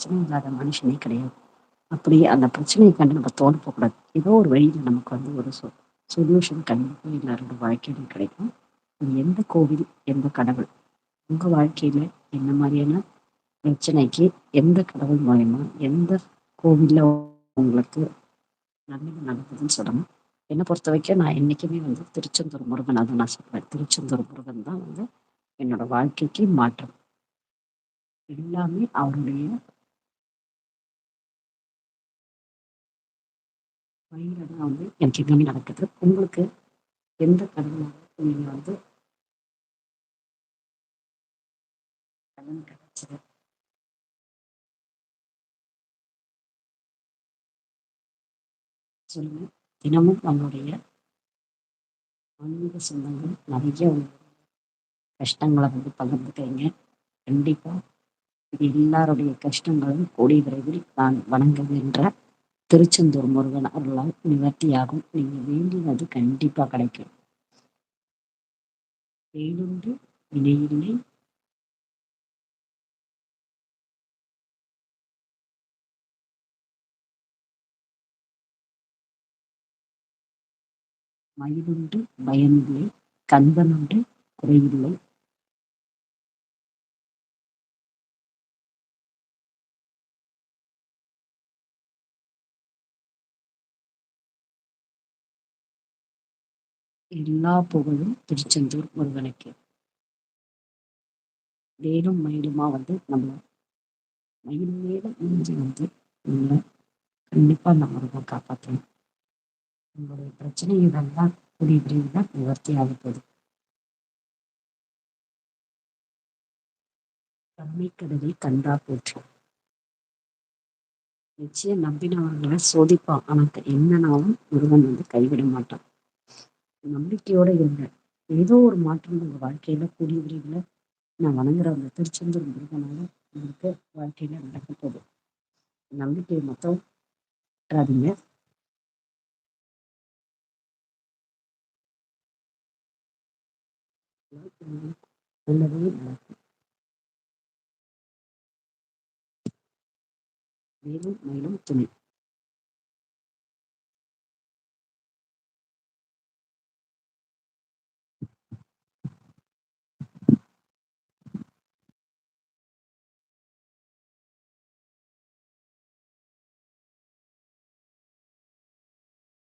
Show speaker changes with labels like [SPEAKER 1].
[SPEAKER 1] பிரச்சனை இல்லாத மனுஷனே கிடையாது. அப்படி அந்த பிரச்சனையை கண்டு நம்ம தோணு போகக்கூடாது. ஏதோ ஒரு வழியில் நமக்கு வந்து ஒரு சொ சொல்யூஷன் கண்டிப்பாக எல்லாரோட வாழ்க்கையிலும் கிடைக்கும். எந்த கோவில் எந்த கடவுள் உங்கள் வாழ்க்கையில் என்ன மாதிரியான பிரச்சனைக்கு எந்த கடவுள் மூலயமா எந்த கோவிலில் உங்களுக்கு நன்மை நடக்குதுன்னு சொல்லணும். என்னை பொறுத்த வரைக்கும் நான் என்றைக்குமே வந்து திருச்செந்தூர் முருகன் அதை நான் சொல்லுவேன் திருச்செந்தூர் முருகன் தான் வந்து என்னோட வாழ்க்கைக்கு மாற்றம். எல்லாமே அவருடைய வழியில தான் வந்து எனக்கு எல்லாமே நடக்குது. உங்களுக்கு எந்த கடவுளாக நீங்கள் வந்து கடன் கிடைச்சது. சொல்லுங்க. தினமும் நம்மளுடைய ஆன்மீக சொந்தங்கள் நிறைய கஷ்டங்களை வந்து பகிர்ந்துக்கிறீங்க. கண்டிப்பாக எல்லாருடைய கஷ்டங்களும் கூடிய விரைவில் நான் வணங்குகின்ற திருச்செந்தூர் முருகன் அருளால் நிவர்த்தியாகும். நீங்க வேண்டினது கண்டிப்பா கிடைக்கும். வேணுண்டு வினையில்லை மயிலுண்டு பயனில்லை கந்தனுண்டு குறையில்லை. எல்லா புகழும் திருச்செந்தூர் முருகனுக்கு. மேலும் மயிலுமா வந்து நம்ம மயில் மேல மூஞ்சி வந்து உங்களை கண்டிப்பா அந்த முருகன் காப்பாற்றணும் உங்களுடைய பிரச்சனை இதெல்லாம் கூடிய விரைவில் நிவர்த்தி ஆக போகுது. கருமை கடலை கண்டா போற்றும். நிச்சயம் நம்பினவர்களை சோதிப்பான். ஆனால் என்னன்னாலும் முருகன் வந்து கைவிட மாட்டான். நம்பிக்கையோட இருங்க. ஏதோ ஒரு மாற்றம் உங்க வாழ்க்கையில கூடிய விரைவில் நான் வணங்குற அந்த திருச்செந்தூர் முருகனால உங்களுக்கு வாழ்க்கையில நடக்க போகுது. நம்பிக்கையை மொத்தம் விட்டுறாதீங்க நல்லதே நடக்கும். மேலும் மேலும் துணை.